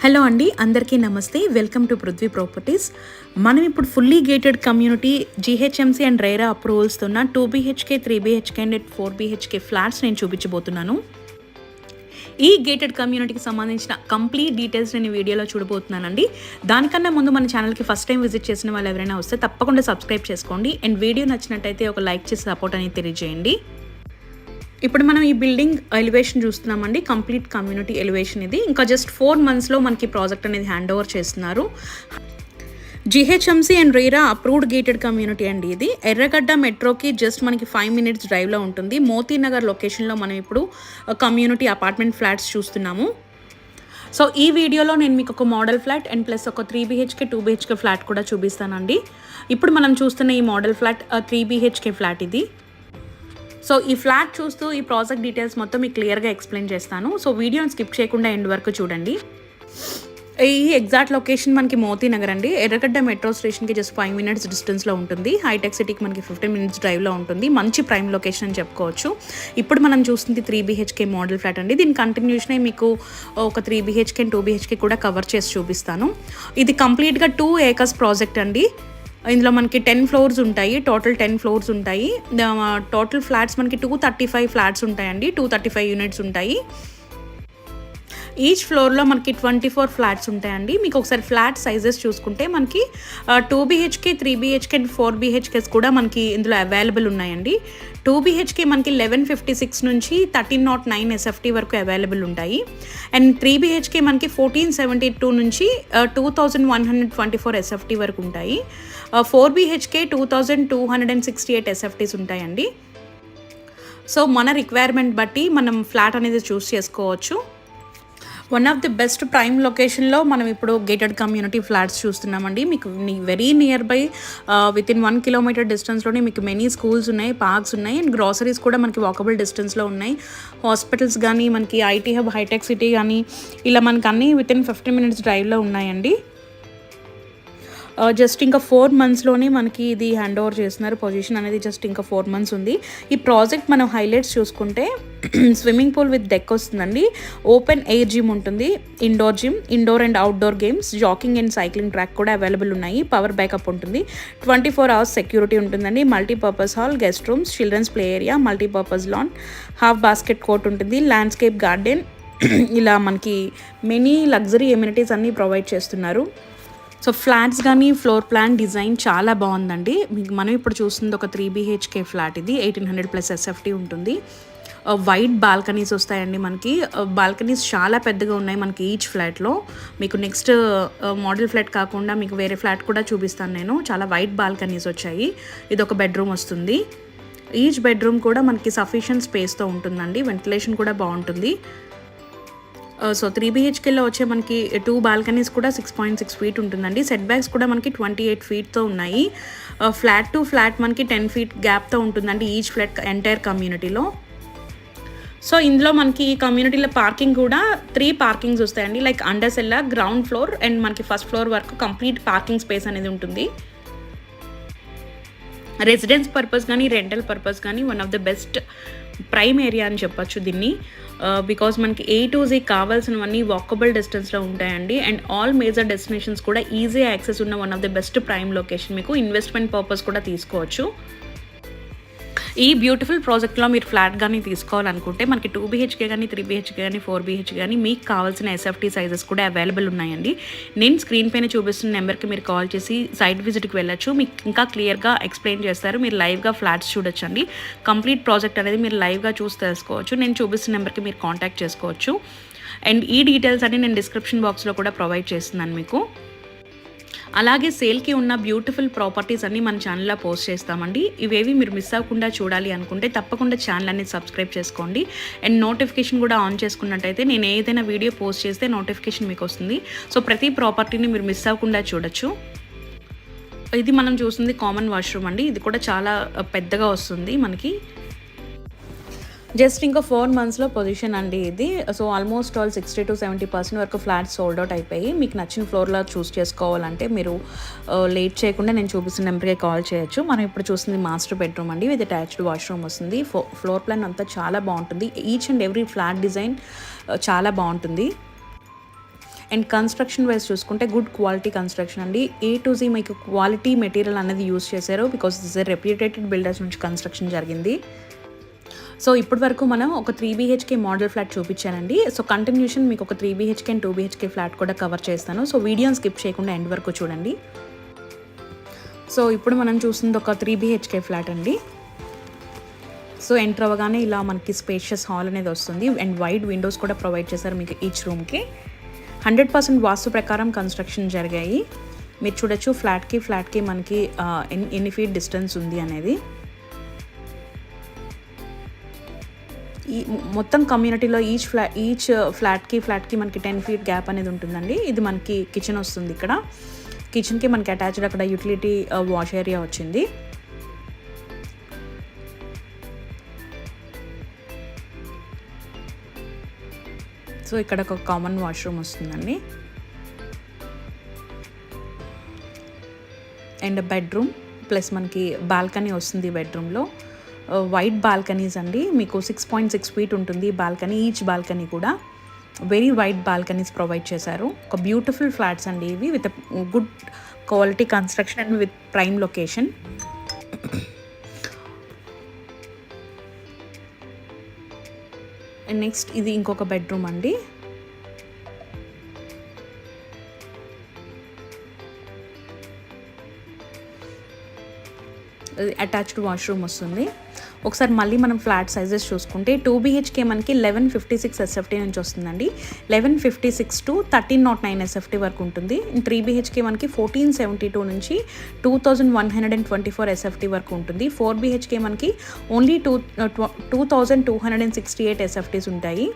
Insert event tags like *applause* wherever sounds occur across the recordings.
Hello అండి అందరికీ నమస్తే. వెల్కమ్ టు పృథ్వీ ప్రాపర్టీస్ మనం ఇప్పుడు fully gated community GHMC and RERA అప్రూవల్స్తో ఉన్న two BHK three BHK and four BHK flats నేను చూపించబోతున్నాను. ఈ గేటెడ్ కమ్యూనిటీకి సంబంధించిన కంప్లీట్ డీటెయిల్స్ నేను వీడియోలో చూడబోతున్నానండి. దానికన్నా ముందు మన ఛానల్కి ఫస్ట్ టైం విజిట్ చేసిన వాళ్ళు ఎవరైనా వస్తే తప్పకుండా సబ్స్క్రైబ్ చేసుకోండి. అండ్ వీడియో నచ్చినట్టయితే ఒక లైక్ చేసి సపోర్ట్ అనేది తెలియజేయండి. ఇప్పుడు మనం ఈ బిల్డింగ్ ఎలివేషన్ చూస్తున్నామండి. కంప్లీట్ కమ్యూనిటీ ఎలివేషన్ ఇది. ఇంకా జస్ట్ ఫోర్ మంత్స్లో మనకి ప్రాజెక్ట్ అనేది హ్యాండ్ ఓవర్ చేస్తున్నారు GHMC and RERA approved gated community అండి ఇది. ఎర్రగడ్డ మెట్రోకి జస్ట్ మనకి ఫైవ్ మినిట్స్ డ్రైవ్లో ఉంటుంది. మోతీనగర్ లొకేషన్లో మనం ఇప్పుడు కమ్యూనిటీ అపార్ట్మెంట్ ఫ్లాట్స్ చూస్తున్నాము. సో ఈ వీడియోలో నేను మీకు ఒక మోడల్ ఫ్లాట్ అండ్ ప్లస్ ఒక three BHK two BHK flat కూడా చూపిస్తానండి. ఇప్పుడు మనం చూస్తున్న ఈ model flat three BHK flat ఇది. సో ఈ ఫ్లాట్ చూస్తూ ఈ ప్రాజెక్ట్ డీటెయిల్స్ మొత్తం మీకు క్లియర్గా ఎక్స్ప్లెయిన్ చేస్తాను. సో వీడియోని స్కిప్ చేయకుండా ఎండ్ వరకు చూడండి. ఈ ఎగ్జాక్ట్ లొకేషన్ మనకి మోతీ నగర్ అండి. ఎర్రగడ్డ మెట్రో స్టేషన్కి జస్ట్ ఫైవ్ మినిట్స్ డిస్టెన్స్లో ఉంటుంది. హైటెక్ సిటీకి మనకి ఫిఫ్టీన్ మినిట్స్ డ్రైవ్లో ఉంటుంది. మంచి ప్రైమ్ లొకేషన్ అని చెప్పుకోవచ్చు. ఇప్పుడు మనం చూస్తుంది త్రీ బీహెచ్కే మోడల్ ఫ్లాట్ అండి. దీని కంటిన్యూషనే మీకు ఒక త్రీ బీహెచ్కే టూ బీహెచ్కే కూడా కవర్ చేసి చూపిస్తాను. ఇది కంప్లీట్గా టూ ఏకర్స్ ప్రాజెక్ట్ అండి. ఇందులో మనకి టెన్ ఫ్లోర్స్ ఉంటాయి. టోటల్ టెన్ ఫ్లోర్స్ ఉంటాయి. టోటల్ ఫ్లాట్స్ మనకి టూ థర్టీ ఫైవ్ ఫ్లాట్స్ ఉంటాయండి. టూ థర్టీ ఫైవ్ యూనిట్స్ ఉంటాయి. ఈచ్ ఫ్లోర్లో మనకి ట్వంటీ ఫోర్ ఫ్లాట్స్ ఉంటాయండి. మీకు ఒకసారి ఫ్లాట్ సైజెస్ చూసుకుంటే మనకి two BHK three BHK and four BHKs కూడా మనకి ఇందులో అవైలబుల్ ఉన్నాయండి. టూ బీహెచ్కే మనకి లెవెన్ ఫిఫ్టీ సిక్స్ నుంచి థర్టీన్ నాట్ నైన్ ఎస్ఎఫ్టీ వరకు అవైలబుల్ ఉంటాయి. అండ్ త్రీ బీహెచ్కే మనకి ఫోర్టీన్ సెవెంటీ టూ నుంచి two thousand one hundred twenty four SFT వరకు ఉంటాయి. Four BHK two thousand two hundred and sixty eight SFTs ఉంటాయండి. So మన requirement బట్టి మనం ఫ్లాట్ అనేది చూస్ చేసుకోవచ్చు. One of the best prime లొకేషన్లో మనం ఇప్పుడు గేటెడ్ కమ్యూనిటీ ఫ్లాట్స్ చూస్తున్నామండి. మీకు very near by within one kilometre డిస్టెన్స్లోనే మీకు మెనీ స్కూల్స్ ఉన్నాయి పార్క్స్ ఉన్నాయి అండ్ గ్రాసరీస్ కూడా మనకి వాకబుల్ డిస్టెన్స్లో ఉన్నాయి. హాస్పిటల్స్ కానీ మనకి ఐటీ హబ్ హైటెక్ సిటీ కానీ ఇలా మనకు అన్నీ విత్ ఇన్ ఫిఫ్టీ మినిట్స్ డ్రైవ్లో ఉన్నాయండి. జస్ట్ ఇంకా ఫోర్ మంత్స్లోనే మనకి ఇది హ్యాండ్ ఓవర్ చేస్తున్నారు. పొజిషన్ అనేది జస్ట్ ఇంకా ఫోర్ మంత్స్ ఉంది. ఈ ప్రాజెక్ట్ మనం హైలైట్స్ చూసుకుంటే స్విమ్మింగ్ పూల్ విత్ డెక్ వస్తుందండి. ఓపెన్ ఎయిర్ జిమ్ ఉంటుంది. Indoor gym indoor and outdoor games jogging and cycling track కూడా అవైలబుల్ ఉన్నాయి. పవర్ బ్యాకప్ ఉంటుంది. ట్వంటీ ఫోర్ అవర్స్ సెక్యూరిటీ ఉంటుందండి. Multipurpose hall guest rooms children's play area multipurpose lawn half basket court ఉంటుంది. Landscape garden *clears throat* ఇలా మనకి many luxury amenities అన్నీ provide చేస్తున్నారు. So flats కానీ ఫ్లోర్ ప్లాన్ డిజైన్ చాలా బాగుందండి. మీకు మనం ఇప్పుడు చూస్తుంది ఒక త్రీ బీహెచ్కే ఫ్లాట్ ఇది ఎయిటీన్ హండ్రెడ్ ప్లస్ ఎస్ఎఫ్టీ ఉంటుంది. వైట్ బాల్కనీస్ వస్తాయండి మనకి. బాల్కనీస్ చాలా పెద్దగా ఉన్నాయి మనకి ఈచ్ ఫ్లాట్లో మీకు నెక్స్ట్ మోడల్ ఫ్లాట్ కాకుండా మీకు వేరే ఫ్లాట్ కూడా చూపిస్తాను నేను. చాలా వైట్ బాల్కనీస్ వచ్చాయి. ఇది ఒక బెడ్రూమ్ వస్తుంది. ఈచ్ బెడ్రూమ్ కూడా మనకి సఫిషియంట్ స్పేస్తో ఉంటుందండి. వెంటిలేషన్ కూడా బాగుంటుంది. సో త్రీ బీహెచ్కేలో వచ్చే మనకి టూ బాల్కనీస్ కూడా సిక్స్ పాయింట్ సిక్స్ ఫీట్ ఉంటుందండి. సెట్ బ్యాక్స్ కూడా మనకి ట్వంటీ ఎయిట్ ఫీట్తో ఉన్నాయి. ఫ్లాట్ టు ఫ్లాట్ మనకి టెన్ ఫీట్ గ్యాప్తో ఉంటుందండి ఈచ్ ఫ్లాట్ ఎంటైర్ కమ్యూనిటీలో సో ఇందులో మనకి ఈ కమ్యూనిటీలో పార్కింగ్ కూడా త్రీ పార్కింగ్స్ వస్తాయండి. Like under cellar ground floor and మనకి ఫస్ట్ ఫ్లోర్ వరకు కంప్లీట్ పార్కింగ్ స్పేస్ అనేది ఉంటుంది. రెసిడెన్స్ పర్పస్ కానీ రెంటల్ పర్పస్ కానీ one of the best prime area అని చెప్పొచ్చు దీన్ని. బికాస్ మనకి ఏ టు జీ కావాల్సినవన్నీ వాకబుల్ డిస్టెన్స్లో ఉంటాయండి. అండ్ ఆల్ మేజర్ డెస్టినేషన్స్ కూడా ఈజీ యాక్సెస్ ఉన్న one of the best prime location మీకు ఇన్వెస్ట్మెంట్ పర్పస్ కూడా తీసుకోవచ్చు. ఈ బ్యూటిఫుల్ ప్రాజెక్ట్లో మీరు ఫ్లాట్ కానీ తీసుకోవాలనుకుంటే మనకి టూ బీహెచ్కే కానీ త్రీ బీహెచ్కే కానీ ఫోర్ బీహెచ్కే కానీ మీకు కావాల్సిన ఎస్ఎఫ్టీ సైజెస్ కూడా అవైలబుల్ ఉన్నాయండి. నేను స్క్రీన్ పైన చూపిస్తున్న నెంబర్కి మీరు కాల్ చేసి సైట్ విజిట్కి వెళ్ళొచ్చు. మీకు ఇంకా క్లియర్గా ఎక్స్ప్లెయిన్ చేస్తారు. మీరు లైవ్గా ఫ్లాట్స్ చూడొచ్చండి. కంప్లీట్ ప్రాజెక్ట్ అనేది మీరు లైవ్గా చూసి తెలుసుకోవచ్చు. నేను చూపిస్తున్న నెంబర్కి మీరు కాంటాక్ట్ చేసుకోవచ్చు. అండ్ ఈ డీటెయిల్స్ అన్ని నేను డిస్క్రిప్షన్ బాక్స్లో కూడా ప్రొవైడ్ చేస్తున్నాను మీకు. అలాగే సేల్కి ఉన్న బ్యూటిఫుల్ ప్రాపర్టీస్ అన్నీ మన ఛానల్లో పోస్ట్ చేస్తామండి. ఇవేవి మీరు మిస్ అవ్వకుండా చూడాలి అనుకుంటే తప్పకుండా ఛానల్ అనేది సబ్స్క్రైబ్ చేసుకోండి. అండ్ నోటిఫికేషన్ కూడా ఆన్ చేసుకున్నట్టయితే నేను ఏదైనా వీడియో పోస్ట్ చేస్తే నోటిఫికేషన్ మీకు వస్తుంది. సో ప్రతి ప్రాపర్టీని మీరు మిస్ అవ్వకుండా చూడొచ్చు. ఇది మనం చూస్తుంది కామన్ వాష్రూమ్ అండి. ఇది కూడా చాలా పెద్దగా వస్తుంది మనకి. జస్ట్ ఇంకా ఫోర్ మంత్స్లో పొజిషన్ అండి ఇది. So almost all sixty to seventy percent వరకు ఫ్లాట్స్ సోల్డ్ అవుట్ అయిపోయి మీకు నచ్చిన ఫ్లోర్లో చూస్ చేసుకోవాలంటే మీరు లేట్ చేయకుండా నేను చూపిస్తున్న నెంబర్కి కాల్ చేయొచ్చు. మనం ఇప్పుడు చూస్తుంది మాస్టర్ బెడ్రూమ్ అండి విత్ అటాచ్డ్ వాష్రూమ్ వస్తుంది. ఫ్లోర్ ప్లాన్ అంతా చాలా బాగుంటుంది. Each and every flat design చాలా బాగుంటుంది. అండ్ కన్స్ట్రక్షన్ వైజ్ చూసుకుంటే గుడ్ క్వాలిటీ కన్స్ట్రక్షన్ అండి. ఏ టు జీ మీకు క్వాలిటీ మెటీరియల్ అనేది యూస్ చేశారు బికాస్ దిస్ రెప్యూటేటెడ్ బిల్డర్స్ నుంచి కన్స్ట్రక్షన్ జరిగింది. సో ఇప్పటి వరకు మనం ఒక త్రీ బీహెచ్కే మోడల్ ఫ్లాట్ చూపించానండి. సో కంటిన్యూషన్ మీకు ఒక three BHK and two BHK flat కూడా కవర్ చేస్తాను. సో వీడియోని స్కిప్ చేయకుండా ఎండ్ వరకు చూడండి. సో ఇప్పుడు మనం చూసింది ఒక త్రీ బీహెచ్కే ఫ్లాట్ అండి. సో ఎంటర్ అవ్వగానే ఇలా మనకి స్పేషియస్ హాల్ అనేది వస్తుంది. అండ్ వైడ్ విండోస్ కూడా ప్రొవైడ్ చేశారు మీకు ఈచ్ రూమ్కి హండ్రెడ్ పర్సెంట్ వాస్తు ప్రకారం కన్స్ట్రక్షన్ జరిగాయి. మీరు చూడొచ్చు ఫ్లాట్కి ఫ్లాట్కి మనకి ఎన్ని ఎన్ని ఫీట్ డిస్టెన్స్ ఉంది అనేది. ఈ మొత్తం కమ్యూనిటీలో ఈచ్ ఫ్లా ఈచ్ ఫ్లాట్కి ఫ్లాట్కి మనకి టెన్ ఫీట్ గ్యాప్ అనేది ఉంటుందండి. ఇది మనకి కిచెన్ వస్తుంది ఇక్కడ. కిచెన్కి మనకి అటాచ్డ్ అక్కడ యూటిలిటీ వాష్ ఏరియా వచ్చింది. సో ఇక్కడ ఒక కామన్ వాష్రూమ్ వస్తుందండి. అండ్ బెడ్రూమ్ ప్లస్ మనకి బాల్కనీ వస్తుంది బెడ్రూమ్లో వైట్ బాల్కనీస్ అండి. మీకు సిక్స్ పాయింట్ సిక్స్ ఫీట్ ఉంటుంది బాల్కనీ ఈచ్ బాల్కనీ కూడా. వెరీ వైట్ బాల్కనీస్ ప్రొవైడ్ చేశారు. ఒక బ్యూటిఫుల్ ఫ్లాట్స్ అండి ఇవి with good quality construction and with prime location next ఇది ఇంకొక బెడ్రూమ్ అండి. అటాచ్డ్ వాష్రూమ్ వస్తుంది. ఒకసారి మళ్ళీ మనం ఫ్లాట్ సైజెస్ చూసుకుంటే టూ బీహెచ్కే మనకి లెవెన్ ఫిఫ్టీ సిక్స్ ఎస్ఎఫ్టీ నుంచి వస్తుందండి. Eleven fifty six to thirteen naught nine SFT వరకు ఉంటుంది. త్రీ బీహెచ్కే మనకి ఫోర్టీన్ సెవెంటీ టూ నుంచి two thousand one hundred and twenty four SFT వరకు ఉంటుంది. ఫోర్ బీహెచ్కే మనకి only two two thousand two hundred and sixty eight SFTs ఉంటాయి.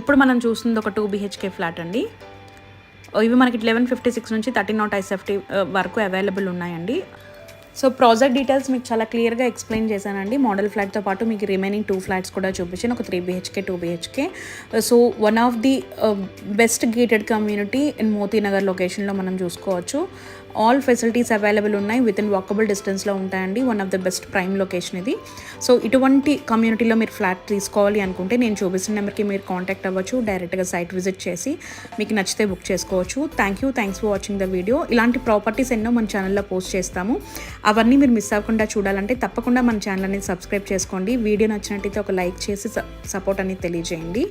ఇప్పుడు మనం చూస్తుంది ఒక టూ బీహెచ్కే ఫ్లాట్ అండి. ఇవి మనకి లెవెన్ ఫిఫ్టీ సిక్స్ నుంచి థర్టీన్ నాట్ ఐసెఫ్టీ వరకు అవైలబుల్ ఉన్నాయండి. సో ప్రాజెక్ట్ డీటెయిల్స్ మీకు చాలా క్లియర్గా ఎక్స్ప్లెయిన్ చేశానండి. మోడల్ ఫ్లాట్తో పాటు మీకు రిమైనింగ్ టూ ఫ్లాట్స్ కూడా చూపించాను. ఒక three BHK two BHK so one of the best gated community in Moti Nagar లొకేషన్లో మనం చూసుకోవచ్చు. ఆల్ ఫెసిలిటీస్ అవైలబుల్ ఉన్నాయి విత్ ఇన్ వాకబుల్ డిస్టెన్స్లో ఉంటాయండి. One of the best prime location ఇది. సో ఇటువంటి కమ్యూనిటీలో మీరు ఫ్లాట్ తీసుకోవాలి అనుకుంటే నేను చూపిస్తున్న నెంబర్కి మీరు కాంటాక్ట్ అవ్వచ్చు డైరెక్ట్గా సైట్ విజిట్ చేసి మీకు నచ్చితే బుక్ చేసుకోవచ్చు. Thank you thanks for watching the video ఇలాంటి ప్రాపర్టీస్ ఎన్నో మన ఛానల్లో పోస్ట్ చేస్తాము. అవన్నీ మీరు మిస్ అవ్వకుండా చూడాలంటే తప్పకుండా మన ఛానల్ అనేది సబ్స్క్రైబ్ చేసుకోండి. వీడియో నచ్చినట్టయితే ఒక లైక్ చేసి సపోర్ట్ అనేది తెలియజేయండి.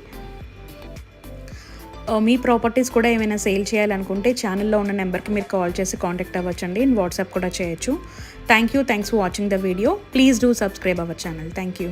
మీ ప్రాపర్టీస్ కూడా ఏమైనా సేల్ చేయాలనుకుంటే ఛానల్లో ఉన్న నెంబర్కి మీరు కాల్ చేసి కాంటాక్ట్ అవ్వచ్చండి. అండ్ వాట్సాప్ కూడా చేయొచ్చు. Thank you thanks for watching the video please do subscribe our channel thank you